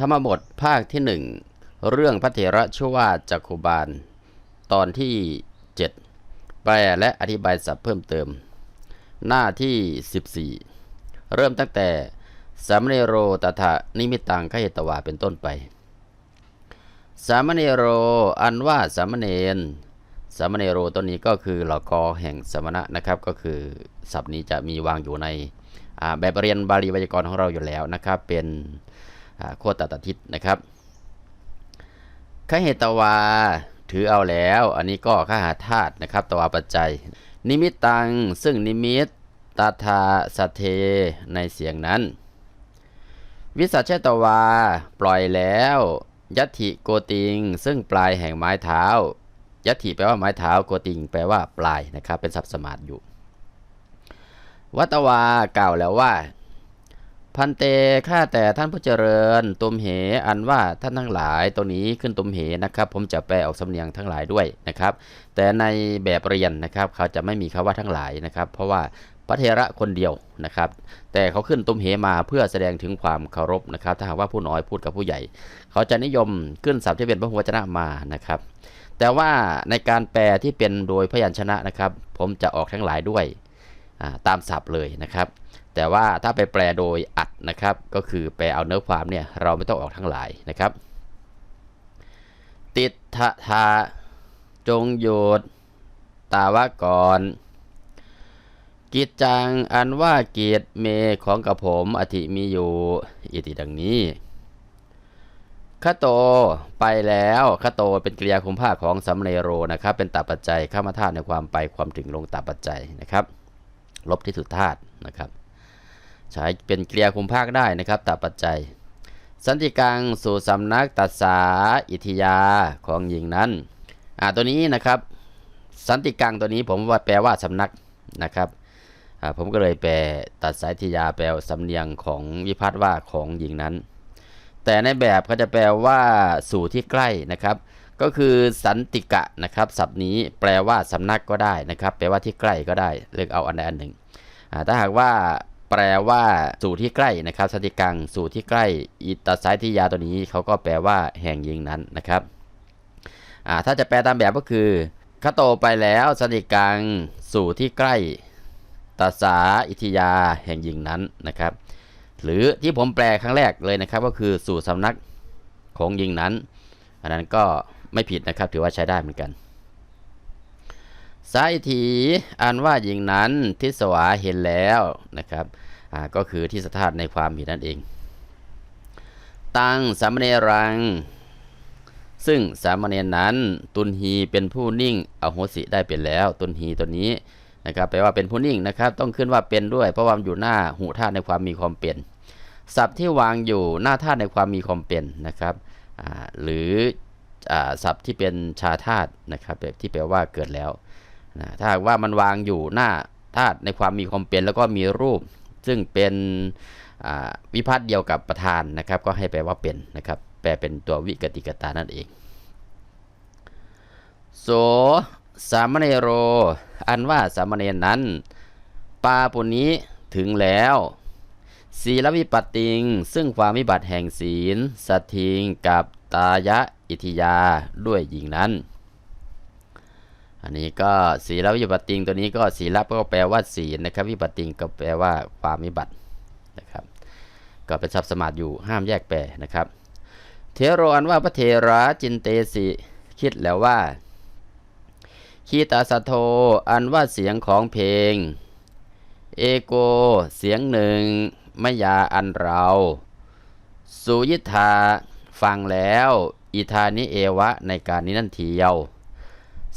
ธรรมบทภาคที่หนึ่งเรื่องพระเถระชื่อว่าจักคุบาล ตอนที่ 7 แปลและอธิบายศัพท์เพิ่มเติม หน้าที่ 14 เริ่มตั้งแต่สามเณโรตถานิมิตังขเหตวาเป็นต้นไป สามเณโรอันว่าสามเณรสามเณโรตัวนี้ก็คือหลอกอแห่งสมณะนะครับ ก็คือศัพท์นี้จะมีวางอยู่ในแบบเรียนบาลีไวยากรณ์ของเราอยู่แล้วนะครับ เป็น โคตรตทิศนะครับขเหตวาถือเอาแล้ว อันนี้ก็ขหาธาตุนะครับตวาปัจจัย นิมิตตัง ซึ่งนิมิตตาทาสเทในเสียงนั้น วิสัชตวา ปล่อยแล้วยัติโกติง ซึ่งปลายแห่งไม้เท้ายัติแปลว่าไม้เท้าโกติง แปลว่าปลายนะครับ เป็นศัพท์สมาธิอยู่ วัตวากล่าวแล้วว่า พันเตข้าแต่ท่านผู้เจริญตุมเห อันว่าท่านทั้งหลายตัวนี้ขึ้นตุมเหนะครับ ผมจะแปลออกสำเนียงทั้งหลายด้วยนะครับ แต่ในแบบเรียนนะครับเขาจะไม่มีคำว่าทั้งหลายนะครับ เพราะว่าพระเทระคนเดียวนะครับ แต่เขาขึ้นตุมเหมาเพื่อแสดงถึงความเคารพนะครับ ถ้าหากว่าผู้น้อยพูดกับผู้ใหญ่ เขาจะนิยมขึ้นศัพท์ที่เป็นพระหัวจนะมานะครับ แต่ว่าในการแปลที่เป็นโดยพยัญชนะนะครับ ผมจะออกทั้งหลายด้วยตามศัพท์เลยนะครับ แต่ว่าถ้าไปแปลโดยอัดนะครับ ก็คือแปลเอาเนื้อความเนี่ยเราไม่ต้องออกทั้งหลายนะครับ ติดทะทาจงโยดตาวะก่อน กิจจังอันว่าเกิเมของกับผมอธิมีอยู่อิติดังนี้ขโตไปแล้วขโตเป็นกริยาคุมภาคของสัมเนโรนะครับ เป็นตาปัจจัยข้ามาธาตุในความไปความถึงลงตาปัจจัยนะครับ ลบที่สุดธาตุนะครับ ใช้เป็นเกริยคุมภาคได้นะครับตาปัจจัย สันติกังสู่สำนักตัสสาอิทยาของหญิงนั้นอ่าตัวนี้นะครับ สันติกังตัวนี้ผมว่าแปลว่าสำนักนะครับอ่าผมก็เลยแปลตัดสายทิยาแปลสำเนียงของวิพัฒน์ว่าของหญิงนั้น แต่ในแบบเขาจะแปลว่าสู่ที่ใกล้นะครับ ก็คือสันติกะนะครับศัพท์นี้แปลว่าสำนักก็ได้นะครับ แปลว่าที่ใกล้ก็ได้เลือกเอาอันใดอันหนึ่งอ่าถ้าหากว่า แปลว่าสู่ที่ใกล้นะครับสติกังสู่ที่ใกล้อิตสายทิยาตัวนี้เขาก็แปลว่าแห่งยิงนั้นนะครับถ้าจะแปลตามแบบก็คือข้าโตไปแล้วสติกังสู่ที่ใกล้ตัสาอิทิยาแห่งยิงนั้นนะครับ หรือที่ผมแปลครั้งแรกเลยนะครับ ก็คือสู่สำนักของยิงนั้น อันนั้นก็ไม่ผิดนะครับถือว่าใช้ได้เหมือนกัน สาอิทีอันว่าหญิงนั้นทิสวาเห็นแล้วนะครับก็คือที่สถาตในความผิดนั่นเอง ตังสามเณรัง ซึ่งสามเณรนั้น ตุนฮีเป็นผู้นิ่งอโหสิได้เป็นแล้ว ตุนฮีตัวนี้นะครับแปลว่าเป็นผู้นิ่งนะครับ ต้องขึ้นว่าเป็นด้วย เพราะว่ามอยู่หน้าหูธาตุในความมีความเป็นศัพท์ที่วางอยู่หน้าธาตุในความมีความเป็นนะครับหรือศัพท์ที่เป็นชาธาตุนะครับแบบที่แปลว่าเกิดแล้ว นะถ้าว่ามันวางอยู่หน้าธาตุในความมีความเป็นแล้วก็มีรูป ซึ่งเป็นวิพัฒน์เดียวกับประธานนะครับ ก็ให้แปลว่าเป็นนะครับ แปลเป็นตัววิกติกตานั่นเองโสสามเณโร อันว่าสามเณรนั้น ปาปุนี้ถึงแล้วศีลวิปัตติง ซึ่งความวิบัติแห่งศีล สัตทิงกับตายะอิทิยาด้วยหญิงนั้น อันนี้ก็ศีลวิปัตติงตัวนี้ก็ศีลก็แปลว่าศีลนะครับ วิปัตติงก็แปลว่าความวิบัตินะครับ ก็เป็นศัพท์สมาธิอยู่ห้ามแยกแปลนะครับ เทโรอันว่าพระเทระจินเตสิคิดแล้วว่าคีตาสโทอันว่าเสียงของเพลง เอโก เสียงหนึ่งมยาอันเรา สุยิธาฟังแล้ว อิธานิเอวะในการนี้นั่นเทียว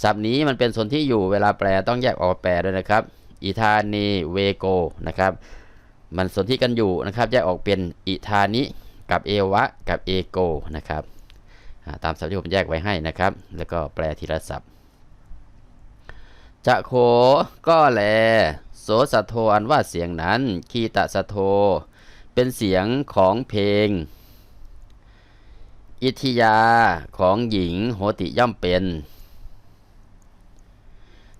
ศัพท์นี้มันเป็นส่วนที่อยู่เวลาแปลต้องแยกออกแปลด้วยนะครับอิธานิเวโกนะครับ มันส่วนที่กันอยู่นะครับแยกออกเป็นอิธานิกับเอวะกับเอโกนะครับตามศัพท์ที่ผมแยกไว้ให้นะครับ แล้วก็แปลทีละศัพท์จะโขก็แล โสสะโทอันว่าเสียงนั้น คีตะสะโท เป็นเสียงของเพลง อิทิยาของหญิงโหติย่อมเป็น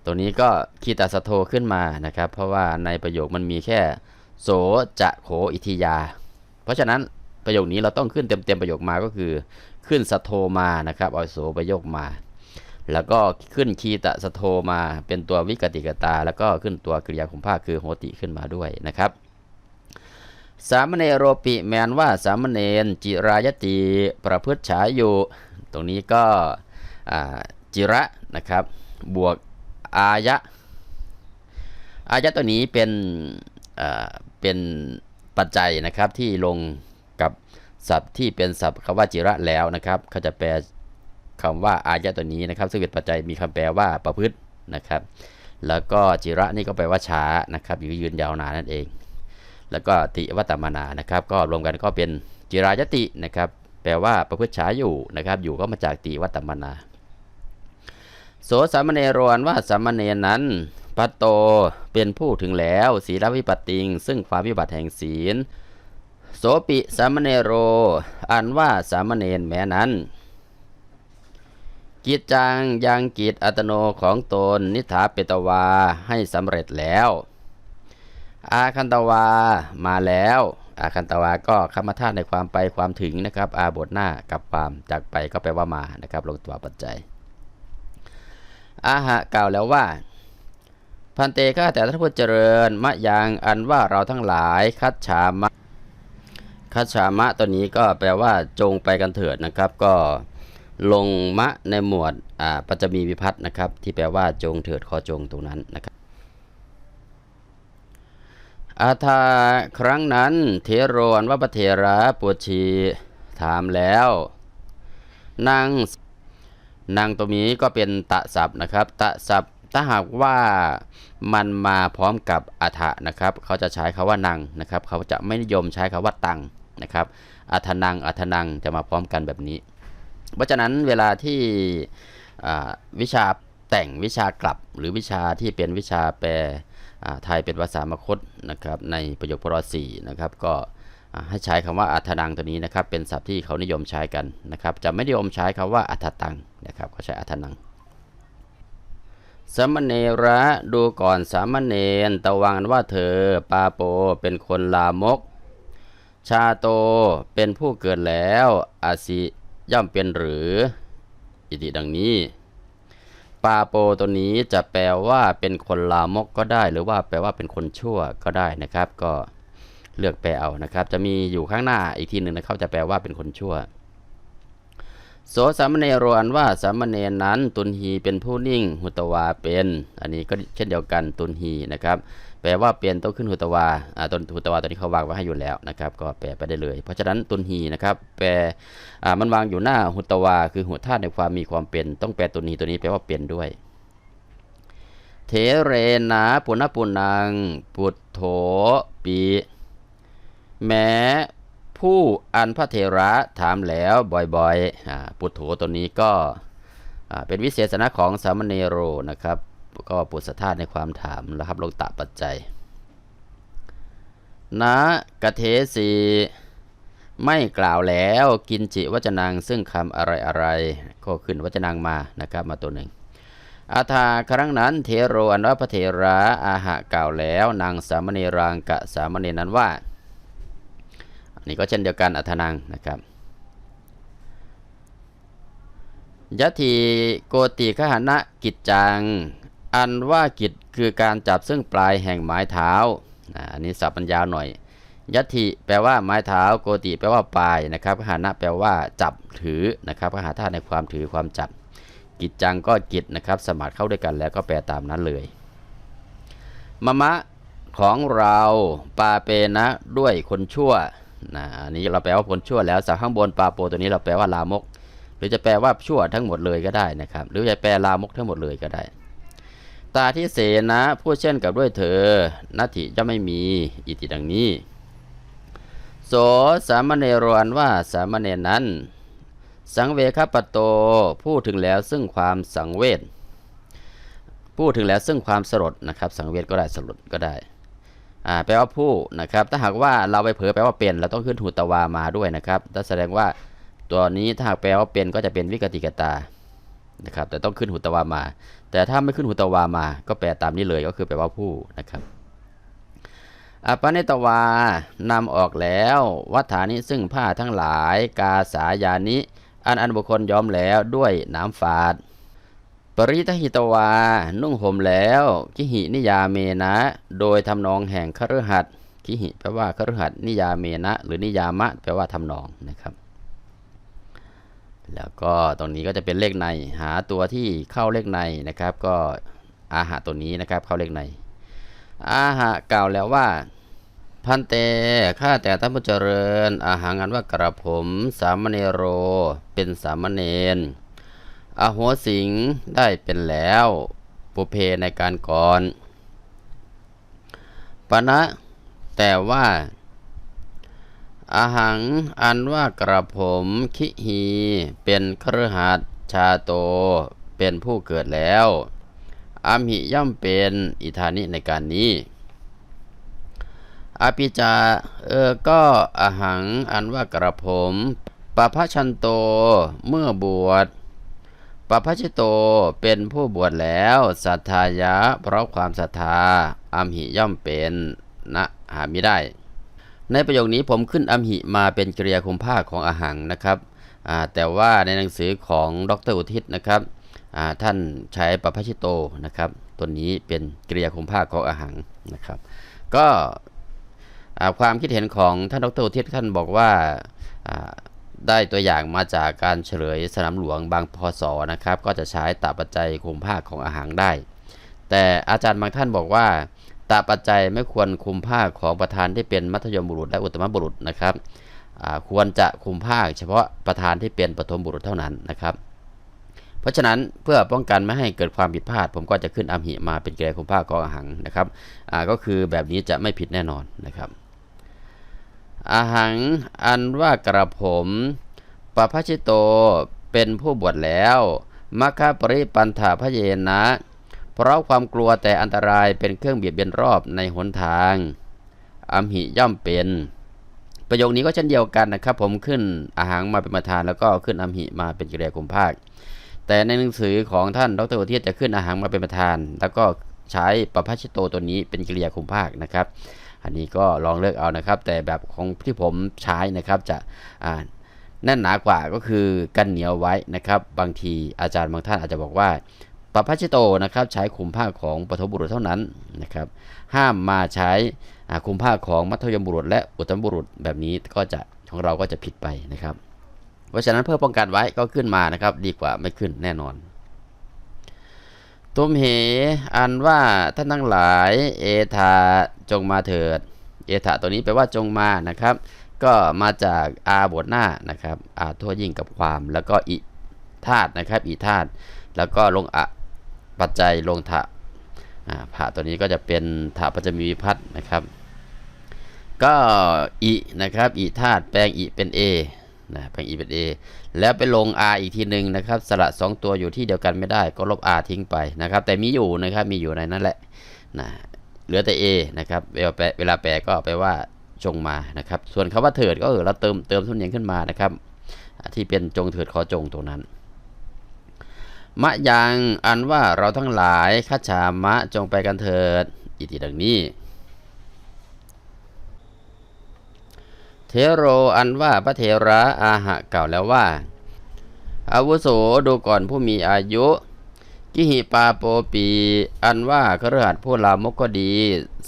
ตัวนี้ก็คีตะสะโทขึ้นมานะครับ เพราะว่าในประโยคมันมีแค่โสจะโขอิทิยา เพราะฉะนั้นประโยคนี้เราต้องขึ้นเต็มๆประโยคมาก็คือ ขึ้นสะโทมานะครับเอาโสประโยคมา แล้วก็ขึ้นคีตะสะโทมาเป็นตัววิกติกตา แล้วก็ขึ้นตัวกริยาของภาคคือโหติขึ้นมาด้วยนะครับสามเณรโรปิแมนว่าสามเณรจิรายติประพฤติฉายอยู่ ตรงนี้ก็จิระนะครับ บวก อายะ อายะตัวนี้เป็นเป็นปัจจัยนะครับที่ลงกับศัพท์ที่เป็นศัพท์คำว่าจิระแล้วนะครับเขาจะแปลคำว่าอายะตัวนี้นะครับ ซึ่งเป็นปัจจัยมีคำแปลว่าประพฤตินะครับ แล้วก็จิระนี่ก็แปลว่าช้านะครับหรืยืนยาวนานนั่นเอง แล้วก็ติวัตตมนานะครับ ก็รวมกันก็เป็นจิรายตินะครับ แปลว่าประพฤติช้าอยู่นะครับ อยู่ก็มาจากติวัตตมนา โสสามเณรวนว่าสามเณรนั้นปัตโตเป็นผู้ถึงแล้วศีลวิปัตติง ซึ่งความวิบัติแห่งศีล โสปิสามเณโร อันว่าสามเณรแม้นั้น กิจจังยังกิจอัตโนของตนนิถาเปตวาให้สำเร็จแล้ว อาคันตวามาแล้ว อาคันตวาก็คำธาตุในความไปความถึงนะครับ อาบทหน้ากับความจากไปก็แปลว่ามานะครับ ลงตัวปัจจัย อาหะกล่าวแล้วว่า พันเตข้าแต่ท่านผู้เจริญมะยังอันว่าเราทั้งหลายคัดฉามะคัดฉามะตัวนี้ก็แปลว่าจงไปกันเถิดนะครับ ก็ลงมะในหมวดอ่าปัจจมีวิพัฒน์นะครับ ที่แปลว่าจงเถิดขอจงตรงนั้นนะครับอาทาครั้งนั้นเทโรนว่าพระเทระปวดชีถามแล้วนาง นางตัวนี้ก็เป็นตะศัพท์นะครับ ตะศัพท์ถ้าหากว่ามันมาพร้อมกับอัฐะนะครับ เขาจะใช้คาว่านังนะครับ เขาจะไม่นิยมใช้คาว่าตังนะครับ อัฐนังอัฐนังจะมาพร้อมกันแบบนี้ เพราะฉะนั้นเวลาที่วิชาแต่งวิชากลับหรือวิชาที่เป็นวิชาแปลไทยเป็นภาษามคตนะครับในประโยคพรสี่นะครับก็ ให้ใช้คำว่าอัฐนังตัวนี้นะครับ เป็นศัพท์ที่เขานิยมใช้กันนะครับ จะไม่นิยมใช้คำว่าอัฐตังนะครับเขาใช้อัฐนัง สามเณระดูก่อนสามเณรตะวังว่าเธอ ปาโปเป็นคนลามก ชาโตเป็นผู้เกิดแล้วอาสิย่อมเป็นหรือ อิติดังนี้ ปาโปตัวนี้จะแปลว่าเป็นคนลามกก็ได้ หรือว่าแปลว่าเป็นคนชั่วก็ได้นะครับ ก็ เลือกแปลเอานะครับ จะมีอยู่ข้างหน้าอีกทีหนึ่งนะครับจะแปลว่าเป็นคนชั่วโสสามเณรอันว่าสามเณรนั้นตุนหีเป็นผู้นิ่งหุตวาเป็น อันนี้ก็เช่นเดียวกันตุนหีนะครับ แปลว่าเปลี่ยนต้องขึ้นหุตวาอ่าตนหุตวาตัวนี้เขาวางไว้ให้อยู่แล้วนะครับ ก็แปลไปได้เลย เพราะฉะนั้นตุนหีนะครับ แปลอ่ามันวางอยู่หน้าหุตวา คือหุธาตุในความมีความเป็น ต้องแปลตุนหีตัวนี้แปลว่าเป็นด้วย เทเรนะปุณปุนัง ปุตโถปี แม้ผู้อันพระเทระถามแล้วบ่อยๆปุตโถตัวนี้ก็เป็นวิเศษณะของสามเณโรนะครับ ก็ปุสธาตุในความถามนะครับลงตะปัจจัยนะกะเทสีไม่กล่าวแล้วกินจิวจนังซึ่งคำอะไรอะไรก็ขึ้นวจนังมานะครับมาตัวหนึ่ง อาทาครั้งนั้นเทโรอันว่าพระเทระอาหะกล่าวแล้วนางสามเณรังกะสามเณรนั้นว่า นนี้ก็เช่นเดียวกันอัทนังนะครับยะทีโกติขหนะกิจจัง อันว่ากิจคือการจับซึ่งปลายแห่งไม้เท้าอันนี้สับปัญญาหน่อยยะทิแปลว่าไม้เท้าโกติแปลว่าปลายนะครับขหนะแปลว่าจับถือนะครับขหาธาตุในความถือความจับ กิจจังก็กิจนะครับ สมัครเข้าด้วยกันแล้วก็แปลตามนั้นเลยมะมะของเราปาเปนะด้วยคนชั่ว นะอันนี้เราแปลว่าคนชั่วแล้วสักข้างบนปาโปตัวนี้เราแปลว่าลามก หรือจะแปลว่าชั่วทั้งหมดเลยก็ได้นะครับ หรือจะแปลลามกทั้งหมดเลยก็ได้ ตาที่เสนะผู้เช่นกับด้วยเธอนาทิจะไม่มีอิติดังนี้ โสสามเณรอันว่าสามเณรนั้น สังเวคปโตพูดถึงแล้วซึ่งความสังเวชพูดถึงแล้วซึ่งความสลดนะครับ สังเวชก็ได้สลดก็ได้ อ่าแปลว่าผู้นะครับ ถ้าหากว่าเราไปเผลอแปลว่าเป็นเราต้องขึ้นหูตวามาด้วยนะครับถ้าแสดงว่าตัวนี้ถ้าหากแปลว่าเป็นก็จะเป็นวิกติกตานะครับ แต่ต้องขึ้นหูตวามา แต่ถ้าไม่ขึ้นหูตวามา ก็แปลตามนี้เลยก็คือแปลว่าผู้นะครับอปนิตวานำออกแล้ว วัฏฐานิซึ่งผ้าทั้งหลาย กาสายานิ อันอันบุคคลยอมแล้วด้วยน้ำฝาด ริทหิตวา นุ่งห่มแล้ว กิหินิยาเมนะ โดยทำนองแห่งคฤหัสถ์กิหิแปลว่าคฤหัสนิยาเมนะ หรือนิยามะแปลว่าทำนองนะครับ แล้วก็ตรงนี้ก็จะเป็นเลขใน หาตัวที่เข้าเลขในนะครับ ก็อาหะตัวนี้นะครับ เข้าเลขใน อาหะกล่าวแล้วว่าพันเต ข้าแต่ท่านผู้เจริญ อาหางันว่ากระผม สามเณโร เป็นสามเณร อโหสิงได้เป็นแล้วปุเพในการก่อนปณะแต่ว่าอาหังอันว่ากระผมคิฮีเป็นครหัสชาโตเป็นผู้เกิดแล้วอามิย่อมเป็นอิธานิในการนี้อภิจาเออก็อาหังอันว่ากระผมปะพะชันโตเมื่อบวช ปะพะชิโตเป็นผู้บวชแล้วศรัทธายะ เพราะความศรัทธาอัมหิย่อมเป็นนะหาไม่ได้ ในประโยคนี้ผมขึ้นอัมหิมาเป็นกริยาคุมภาคของอาหังนะครับแต่ว่าในหนังสือของดรอุทิศนะครับท่านใช้ปะพะชิโตนะครับตัวนี้เป็นกริยาคุมภาคของอาหังนะครับ ก็ความคิดเห็นของท่านดรอุทิศท่านบอกว่า ได้ตัวอย่างมาจากการเฉลยสนามหลวงบางพศนะครับ ก็จะใช้ตาปัจจัยคุมภาคของอาหารได้ แต่อาจารย์บางท่านบอกว่าตาปัจจัยไม่ควรคุมภาคของประธานที่เป็นมัธยมบุรุษและอุตมบุรุษนะครับควรจะคุมภาค เฉพาะประธานที่เป็นปฐมบุรุษเท่านั้นนะครับ เพราะฉะนั้นเพื่อป้องกันไม่ให้เกิดความผิดพลาด ผมก็จะขึ้นอัมหิมาเป็นเกรคุมภาคของอาหังนะครับก็คือแบบนี้จะไม่ผิดแน่นอนนะครับ อาหังอันว่ากระผมปะพชิโตเป็นผู้บวชแล้วมัคคปริปันธาพเยนะ เพราะความกลัวแต่อันตรายเป็นเครื่องเบียดเบียนรอบในหนทางอัมหิย่อมเป็น ประโยคนี้ก็เช่นเดียวกันนะครับ ผมขึ้นอาหังมาเป็นประธานแล้วก็ขึ้นอัมหิมาเป็นกิริยาคุมภาค แต่ในหนังสือของท่านดรอุทิศจะขึ้นอาหังมาเป็นประธาน แล้วก็ใช้ปะพะชิโตตัวนี้เป็นกิริยาคุมภาคนะครับ อันนี้ก็ลองเลือกเอานะครับ แต่แบบของที่ผมใช้นะครับจะแน่นหนากว่าก็คือกันเหนียวไว้นะครับ บางทีอาจารย์บางท่านอาจจะบอกว่าปะพัชิโตนะครับใช้คุมผ้าของปฐมบุรุษเท่านั้นนะครับ ห้ามมาใช้คุมผ้าของมัธยมบุรุษ และอุตมบุรุษแบบนี้ก็จะของเราก็จะผิดไปนะครับ เพราะฉะนั้นเพื่อป้องกันไว้ก็ขึ้นมานะครับ ดีกว่าไม่ขึ้นแน่นอน ตุมเห อันว่าท่านทั้งหลาย เอธาจงมาเถิด เอธาตัวนี้แปลว่าจงมานะครับ ก็มาจากอาบทหน้านะครับ อาทั่วยิ่งกับความ แล้วก็อิธาตุนะครับ อิธาตุแล้วก็ลงอะปัจจัยลงถะอ่าผาตัวนี้ก็จะเป็นถาปัจจมีวิพัฒนะครับ ก็อินะครับอิธาตุแปลงอิเป็น A นะแปลงอิเป็น A แล้วไปลง r อีกทีหนึ่งนะครับ สระสองตัวอยู่ที่เดียวกันไม่ได้ ก็ลบ r ทิ้งไปนะครับ แต่มีอยู่นะครับ มีอยู่ในนั้นแหละนะเหลือแต่ a นะครับเวลาแปลเวลาแปลก็ไปว่าจงมานะครับ ส่วนคำว่าเถิดก็เออเราเติมเติมทุนเนียงขึ้นมานะครับ ที่เป็นจงเถิดขอจงตรงนั้น มะยังอันว่าเราทั้งหลายคัจฉามะจงไปกันเถิด อิติดังนี้ เทโรอันว่าพระเทระอาหะกล่าวแล้วว่า อาวุโสดูก่อนผู้มีอายุ กิหิปาโปปี อันว่าคฤหัสถ์ผู้ลามกก็ดี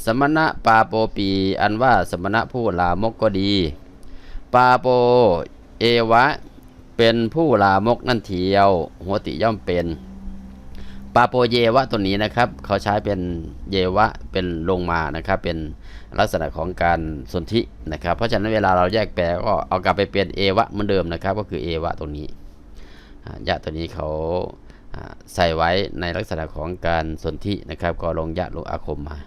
สมณะปาโปปี อันว่าสมณะผู้ลามกก็ดี ปาโปเอวะ เป็นผู้ลามกนั่นเทียว หัวติย่อมเป็น ปาโปเยวะตัวนี้นะครับ เขาใช้เป็นเยวะเป็นลงมานะครับ เป็นลักษณะของการสนธินะครับ เพราะฉะนั้นเวลาเราแยกแปลก็เอากลับไปเปลี่ยนเอวะเหมือนเดิมนะครับ ก็คือเอวะตรงนี้ยะตัวนี้เขาอ่าใส่ไว้ในลักษณะของการสนธินะครับ ก็ลงยะลงอาคมมา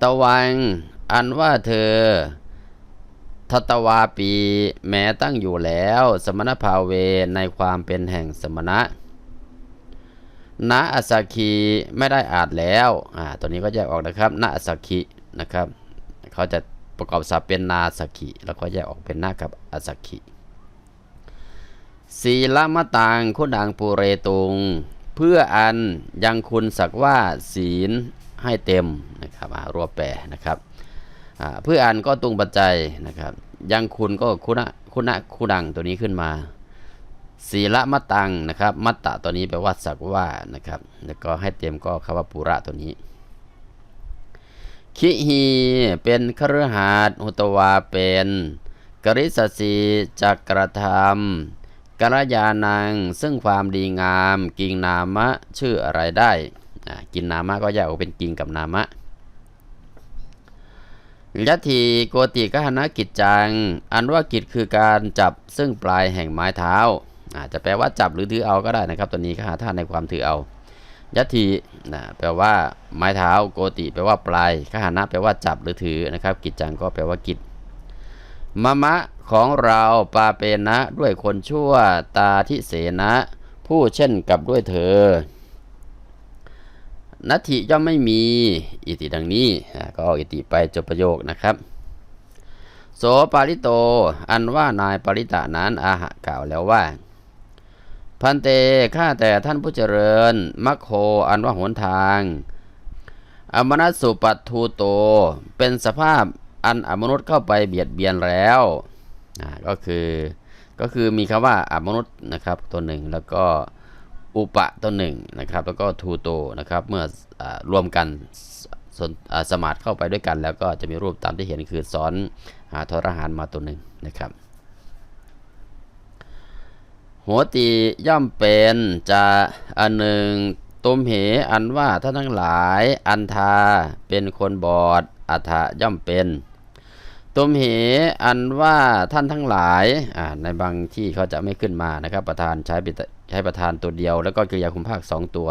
ตะวังอันว่าเธอทัตวาปีแม้ตั้งอยู่แล้ว สมณภาเวในความเป็นแห่งสมณะ ณอัสคีไม่ได้อ่าจแล้วอ่าตัวนี้ก็แยกออกนะครับณอัสคีนะครับเขาจะประกอบศัพท์เป็นนาสกิแล้วก็แยกออกเป็นนากับอัสคีศีลมะตังคุดังปูเรตุง เพื่ออันยังคุณสักว่าศีลให้เต็มนะครับอ่ารวบแปรนะครับอ่าเพื่ออ่านก็ตุงปัจจัยนะครับ ยังคุณก็คุณะคุณะคุดังตัวนี้ขึ้นมา ศีละมะตังนะครับ มัตตะตัวนี้แปลว่าสักว่านะครับ แล้วก็ให้เต็มก็คำว่าปุระตัวนี้ คิฮีเป็นคฤหาสน์หุตวาเป็นกริสสีจักรธรรมกัลยาณัง ซึ่งความดีงาม กิงนามะ ชื่ออะไรได้ กินนามะก็แยกออกเป็นกิงกับนามะยัตถีโกติกหณกิจจัง อันว่ากิจคือการจับซึ่งปลายแห่งไม้เท้า อาจจะแปลว่าจับหรือถือเอาก็ได้นะครับ ตัวนี้ก็หาท่าในความถือเอายัตถีนะแปลว่าไม้เท้าโกติ แปลว่าปลายขหานะแปลว่าจับหรือถือนะครับ กิจจังก็แปลว่ากิจมะมะของเราปาเปนะด้วยคนชั่วตาทิเสนะผู้เช่นกับด้วยเธอนัตถิย่อมไม่มีอิติดังนี้ก็เอาอิติไปจบประโยคนะครับ โสปาริโต อันว่านายปริตะนั้นอาหะกล่าวแล้วว่า พันเตข้าแต่ท่านผู้เจริญ มัคโคอันว่าหนทาง อมนัสสุปัตทูโต เป็นสภาพอันอมนุษย์เข้าไปเบียดเบียนแล้วอ่าก็คือก็คือมีคำว่าอมนุษย์นะครับตัวหนึ่งแล้วก็อุปะตัวหนึ่งนะครับ แล้วก็ทูโตนะครับเมื่ออรวมกันสนสมาร์ทเข้าไปด้วยกัน แล้วก็จะมีรูปตามที่เห็นคือซ้อนหาทรหารมาตัวหนึ่งนะครับ หัวตีย่อมเป็นจะอันหนึ่งตุมเหอันว่าท่านทั้งหลายอันทาเป็นคนบอดอัฐะย่อมเป็น ตุมเหอันว่าท่านทั้งหลายในบางที่เขาจะไม่ขึ้นมานะครับ ประธานใช้ปิตใช้ประธานตัวเดียว แล้วก็กริยาคุมภาคสองตัว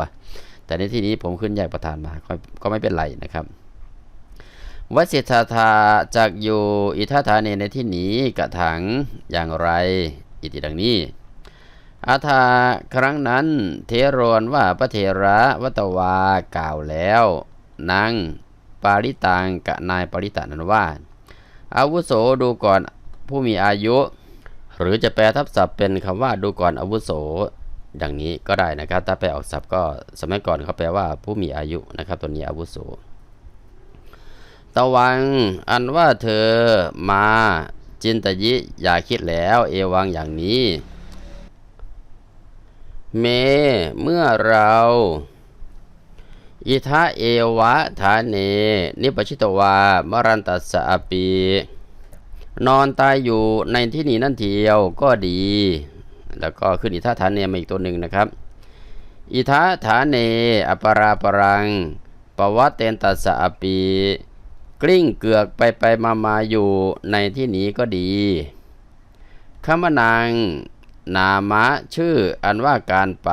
แต่ในที่นี้ผมขึ้นแยกประธานมาก็ไม่เป็นไรนะครับวสิทธาธาจากอยู่อิทัฐาเนในที่นี้กระถังอย่างไร อิติดังนี้ อาทาครั้งนั้น เทโรนว่าพระเทระวัตวากล่าวแล้วนางปาริตังกับนายปาริตานั้นว่า อาวุโสดูก่อนผู้มีอายุ หรือจะแปลทับศัพท์เป็นคำว่าดูก่อนอาวุโสดังนี้ก็ได้นะครับ ถ้าแปลออกศัพท์ก็สมัยก่อนเขาแปลว่าผู้มีอายุนะครับตัวนี้อาวุโสตะวังอันว่าเธอมาจินตยิอย่าคิดแล้ว เอวังอย่างนี้ เม เมื่อเรา อิทะเอวะฐานเน นิปชิตวา มรันตัสสะปี นอนตายอยู่ในที่นี้นั่นเทียวก็ดี แล้วก็ขึ้นอิทะฐานเนมาอีกตัวหนึ่งนะครับ อิทะฐานเน อปราปรัง ปวัตเตนตัสสะปี กลิ้งเกือกไปไปมามาอยู่ในที่นี้ก็ดีคำนาง นามะชื่ออันว่าการไป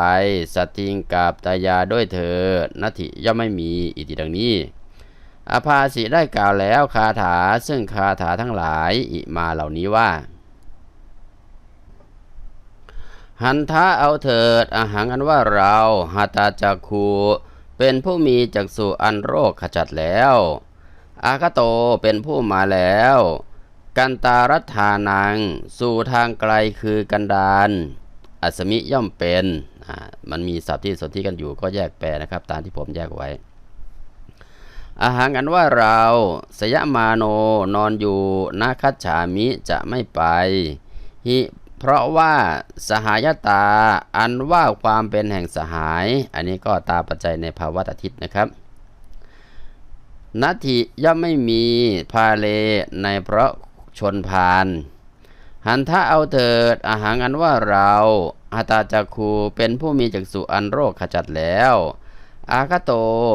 สติงกับตายาด้วยเธอนาทิย่อมไม่มีอิติดังนี้ อภาสิได้กล่าวแล้วคาถาซึ่งคาถาทั้งหลายอิมาเหล่านี้ว่า หันทะเอาเถิดอาหังอันว่าเราหาตาจักคูเป็นผู้มีจักษุอันโรคขจัดแล้ว อากโตเป็นผู้มาแล้ว กันตารัฐานัง สู่ทางไกลคือกันดานอัสมิย่อมเป็นมันมีศัพท์ที่สนที่กันอยู่ก็แยกแปลนะครับ ตามที่ผมแยกไว้อาหารอันว่าเราสยมาโนนอนอยู่นาคัจฉามิจะไม่ไปหิเพราะว่าสหายตาอันว่าความเป็นแห่งสหาย อันนี้ก็ตาปัจจัยในภาวะอาทิตย์นะครับนัตถิย่อมไม่มีพาเลในเพราะ ชนพานหันทะเอาเถิดอาหารอันว่าเราอาตาจักคูเป็นผู้มีจักษุอันโรคขจัดแล้ว อาคโต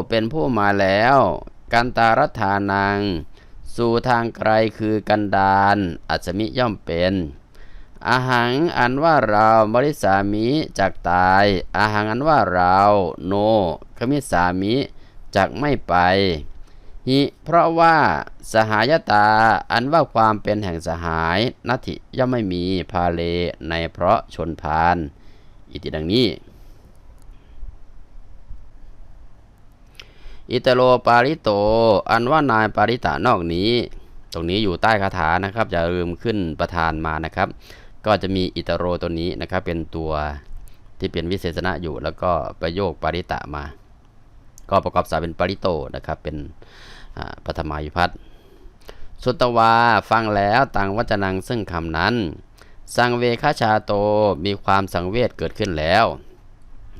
เป็นผู้มาแล้ว กันตารัฐานัง สู่ทางไกลคือกันดานอัศมิย่อมเป็น อาหังอันว่าเราบริสามิจากตาย อาหังอันว่าเรา โนขมิสามิจากไม่ไป หิเพราะว่าสหายตาอันว่าความเป็นแห่งสหายนัตถิย่อมไม่มีพาเลในเพราะชนพาน อิติดังนี้ อิตโลปาริโต อันว่านายปาริตะนอกนี้ ตรงนี้อยู่ใต้คาถานะครับอย่าลืมขึ้นประธานมานะครับ ก็จะมีอิตโรตัวนี้นะครับเป็นตัวที่เป็นวิเศษณะอยู่แล้วก็ประโยคปาริตะมา ก็ประกอบสาเป็นปริโตนะครับเป็น ปฐมายุพัฒน์สุตตวาฟังแล้วต่างวัจนังซึ่งคำนั้น สังเวคชาโตมีความสังเวชเกิดขึ้นแล้ว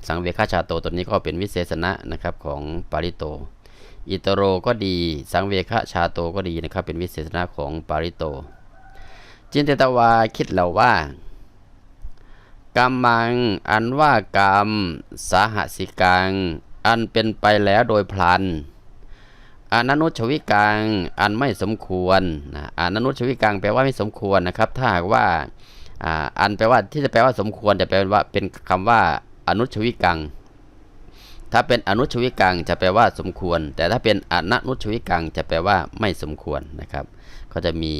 สังเวคชาโตตัวนี้ก็เป็นวิเศษณะนะครับของปาริโต อิตโรก็ดี สังเวคชาโตก็ดีนะครับเป็นวิเศษณะของปาริโต จินเตตวาคิดแล้วว่ากรรมังอันว่ากรรมสาหสิกัง อันเป็นไปแล้วโดยพลัน อนันุชวิกังอันไม่สมควรนะอนันุชวิกังแปลว่าไม่สมควรนะครับ ถ้าหากว่าอันแปลว่าที่จะแปลว่าสมควรจะแปลว่าเป็นคำว่าอนุชวิกัง ถ้าเป็นอนุชวิกังจะแปลว่าสมควร แต่ถ้าเป็นอนันุชวิกังจะแปลว่าไม่สมควรนะครับ ก็จะมี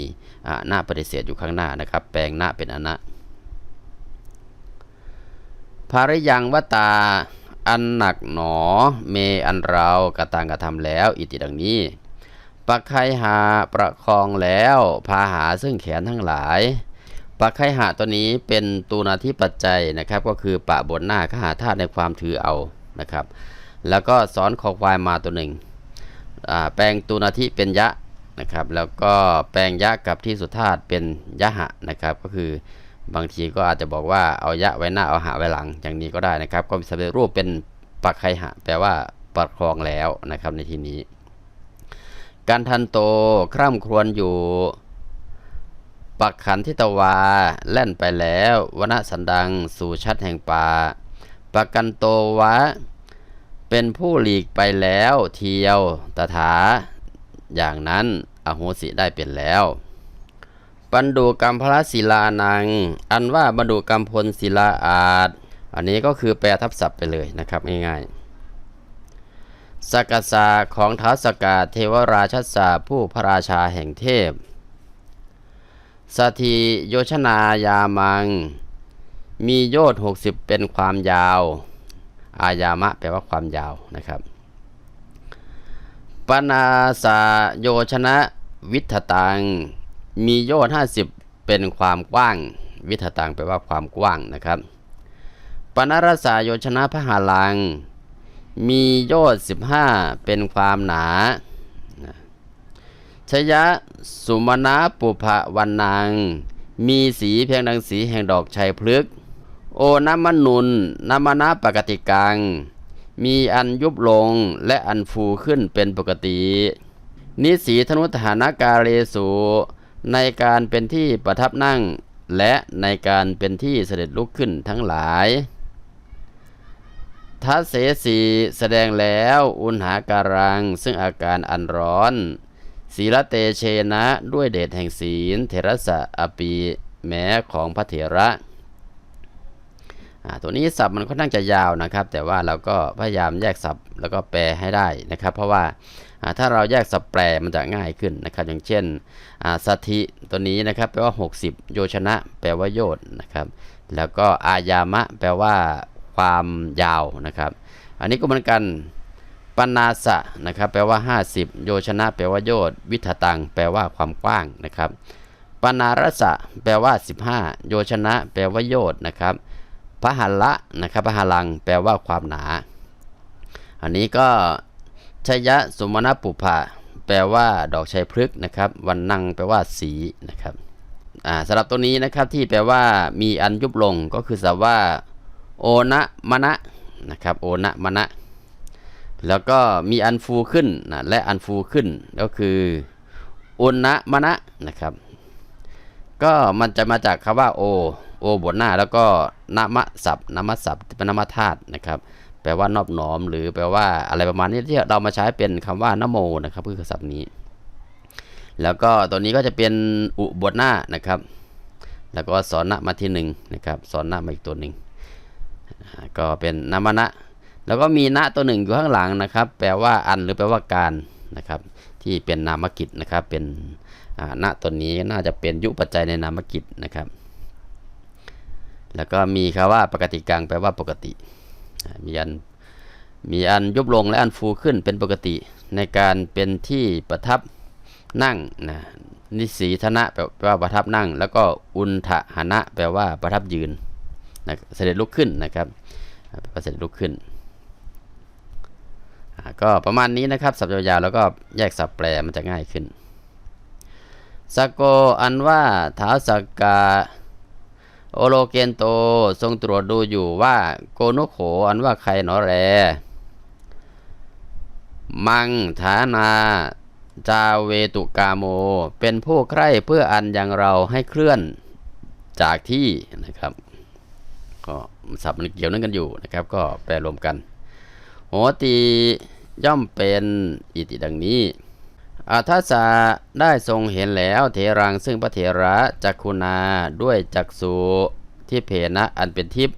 อ่าหน้าปฏิเสธอยู่ข้างหน้านะครับ แปลงหน้าเป็นอนะภาริยังวตา อันหนักหนอ เมอันเรากระตังกระทำแล้ว อิติดังนี้ปักไคหาประคองแล้ว พาหาซึ่งแขนทั้งหลายปักไคหาตัวนี้เป็นตูนาที่ปัจจัยนะครับ ก็คือปะบนหน้าขหาธาตุในความถือเอานะครับ แล้วก็สอนคอควายมาตัวหนึ่งแปลงตูนาทิเป็นยะนะครับ แล้วก็แปลงยะกับที่สุธาตุเป็นยะหะนะครับ ก็คือ บางทีก็อาจจะบอกว่าเอายะไว้หน้าเอาหะไว้หลัง อย่างนี้ก็ได้นะครับ ก็มีสำเร็จรูปเป็นปักไคหะแปลว่าประคองแล้วนะครับในที่นี้ การทันโตคร่ำครวญอยู่ ปักขันทิตวาแล่นไปแล้ววนสันดังสู่ชัดแห่งป่าปักกันโตวะ เป็นผู้หลีกไปแล้วเทียวตถาอย่างนั้นอโหสิได้เป็นแล้ว ปันดูกรรมพระศิลานัง อันว่าบรรดุกรรมพลศิลาอาจ อันนี้ก็คือแปลทับศัพท์ไปเลยนะครับง่ายๆสกสาของท้าสกาเทวราชสาผู้พระราชาแห่งเทพสถีโยชนายามัง มีโยชน์60เป็นความยาว อายามะแปลว่าความยาวนะครับปนาสาโยชนะวิทธตัง มีโยชน์50 เป็นความกว้าง วิทธตังแปลว่าความกว้างนะครับปนรสาโยชนะพหาลัง มีโยชน์15 เป็นความหนาชยะสุมาณะปุภวันนางมีสีเพียงดังสีแห่งดอกชัยพฤกษ์โอน้ำมนุนน้ำมนะปกติกัง มีอันยุบลงและอันฟูขึ้นเป็นปกติ นิสีธนุฐานกาเรสู ในการเป็นที่ประทับนั่ง และในการเป็นที่เสด็จลุกขึ้นทั้งหลายทัศเสสีแสดงแล้วอุณหาการัง ซึ่งอาการอันร้อน ศีลเตเชนะด้วยเดชแห่งศีล เทระสะอปีแม้ของพระเถระอ่าตัวนี้ศัพท์มันค่อนข้างจะยาวนะครับ แต่ว่าเราก็พยายามแยกศัพท์แล้วก็แปลให้ได้นะครับ เพราะว่า ถ้าเราแยกศัพท์แปลมันจะง่ายขึ้นนะครับ อย่างเช่นสัทธิตัวนี้นะครับแปลว่า 60 โยชนะ แปลว่าโยชน์นะครับ แล้วก็อายามะ แปลว่าความยาวนะครับ อันนี้ก็เหมือนกันปนาสะนะครับแปลว่า 50 โยชนะ แปลว่าโยชน์วิทตัง แปลว่าความกว้างนะครับปนารสะแปลว่า 15 โยชนะ แปลว่าโยชน์นะครับพระหัละนะครับพระหลัง แปลว่าความหนา อันนี้ก็ ชยะสุมาณปุภะแปลว่าดอกชัยพฤกษ์นะครับวันนังแปลว่าสีนะครับสำหรับตัวนี้นะครับที่แปลว่ามีอันยุบลงก็คือสับว่า โอนะมณะนะครับโอนะมณะแล้วก็มีอันฟูขึ้นนะและอันฟูขึ้นก็คืออุณะมณะนะครับ ก็มันจะมาจากคำว่าโอโอบนหน้า แล้วก็นามะศัพท์นามะศัพท์เป็นนามธาตุนะครับ แปลว่านอบน้อม หรือแปลว่าอะไรประมาณนี้ที่เรามาใช้เป็นคำว่านโมนะครับคือศัพท์นี้ แล้วก็ตัวนี้ก็จะเป็นอุบทหน้านะครับ แล้วก็สอนนะมาที่หนึ่งนะครับสอนนะมาอีกตัวหนึ่งก็เป็นนามนะแล้วก็มีณตัวหนึ่งอยู่ข้างหลังนะครับ แปลว่าอันหรือแปลว่าการนะครับ ที่เป็นนามกิจนะครับ เป็นณตัวนี้น่าจะเป็นยุปัจจัยในนามกิจนะครับ แล้วก็มีคำว่าปกติกลางแปลว่าปกติ มีอันมีอันยุบลงและอันฟูขึ้นเป็นปกติในการเป็นที่ประทับนั่งนะนิสีธนะแปลว่าประทับนั่ง แล้วก็อุนทหนะแปลว่าประทับยืนนะเสด็จลุกขึ้นนะครับเสด็จลุกขึ้น ก็ประมาณนี้นะครับ สับยาวๆแล้วก็แยกสับแปลมันจะง่ายขึ้นสกโกอันว่าท้าสกกา โอโลเกนโตทรงตรวจดูอยู่ว่าโกนุโขอันว่าใครหนอแร มังฐานาจาเวตุกาโม เป็นผู้ใคร่เพื่ออันยังเราให้เคลื่อนจากที่นะครับ ก็สับมันเกี่ยวนั่นกันอยู่นะครับ ก็แปลรวมกัน โหตีย่อมเป็นอิติดังนี้ อาทาสสะได้ทรงเห็นแล้วเทรังซึ่งพระเถระจักคุณาด้วยจักสุที่เพนะอันเป็นทิพย์